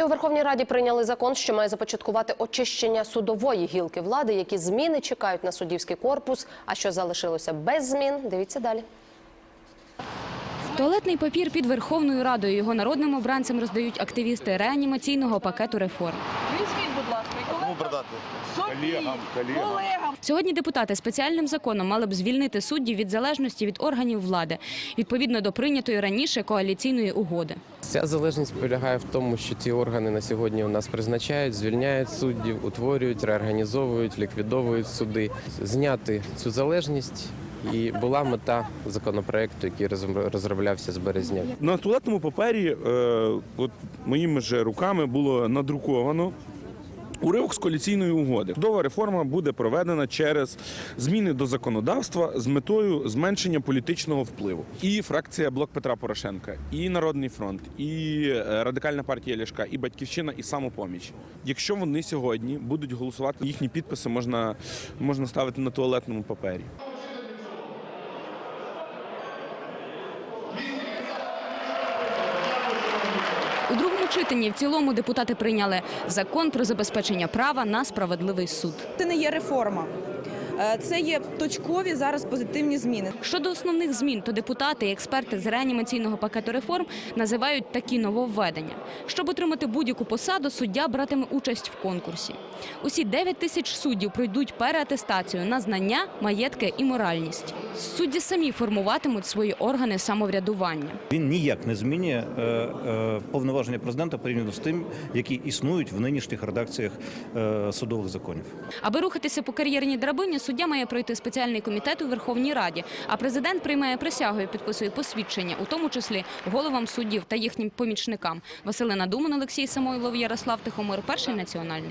І у Верховній Раді прийняли закон, що має започаткувати очищення судової гілки влади, які зміни чекають на суддівський корпус. А що залишилося без змін? Дивіться далі. Туалетний папір під Верховною Радою його народним обранцям роздають активісти реанімаційного пакету реформ. Візьміть, будь ласка, Кому продати? собі, Колегам, колегам. колегам. Сьогодні депутати спеціальним законом мали б звільнити суддів від залежності від органів влади відповідно до прийнятої раніше коаліційної угоди. Ця залежність полягає в тому, що ці органи на сьогодні у нас призначають, звільняють суддів, утворюють, реорганізовують, ліквідовують суди. Зняти цю залежність і була мета законопроекту, який розроб- розроблявся з березня. На туалетному папері, е, от моїми ж руками було надруковано. Уривок з коаліційної угоди. Судова реформа буде проведена через зміни до законодавства з метою зменшення політичного впливу. І фракція Блок Петра Порошенка, і Народний фронт, і е, Радикальна партія Ляшка, і Батьківщина, і самопоміч. Якщо вони сьогодні будуть голосувати, їхні підписи можна, можна ставити на туалетному папері. Читанні в цілому депутати прийняли закон про забезпечення права на справедливий суд. Це не є реформа. Е, Це є точкові зараз позитивні зміни. Щодо основних змін, то депутати і експерти з реанімаційного пакету реформ називають такі нововведення. Щоб отримати будь-яку посаду, суддя братиме участь в конкурсі. Усі 9 тисяч суддів пройдуть переатестацію на знання, маєтки і моральність. Судді самі формуватимуть свої органи самоврядування. Він ніяк не змінює е, е, повноваження президента порівняно з тим, які існують в нинішніх редакціях судових законів. Аби рухатися по кар'єрній драбині, суддя має пройти спеціальний комітет у Верховній Раді. А президент приймає присягу і підписує посвідчення, у тому числі головам суддів та їхнім помічникам. Василина Думан, Олексій Самойлов, Ярослав Тихомир, перший національний.